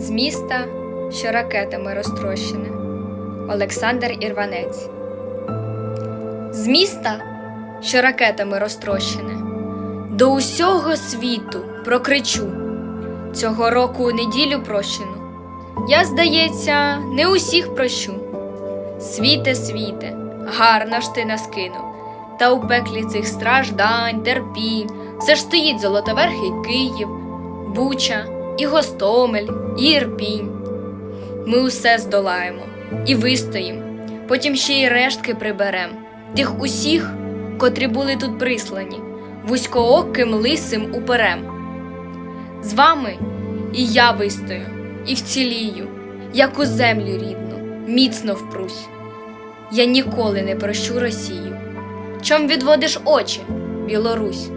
З міста, що ракетами розтрощене. Олександр Ірванець. З міста, що ракетами розтрощене. До усього світу прокричу. Цього року у неділю прощену. Я, здається, не усіх прощу. Світе, світе, гарно ж ти нас кинув. Та у пеклі цих страждань, терпінь, все ж стоїть золотоверхий Київ, Буча, і Гостомель, і Ірпінь. Ми усе здолаємо і вистоїм, потім ще й рештки приберем, тих усіх, котрі були тут прислані, вузькооким лисим уперем. З вами і я вистою, і вцілію, як у землю рідну, міцно впрусь. Я ніколи не прощу Росію. Чом відводиш очі, Білорусь?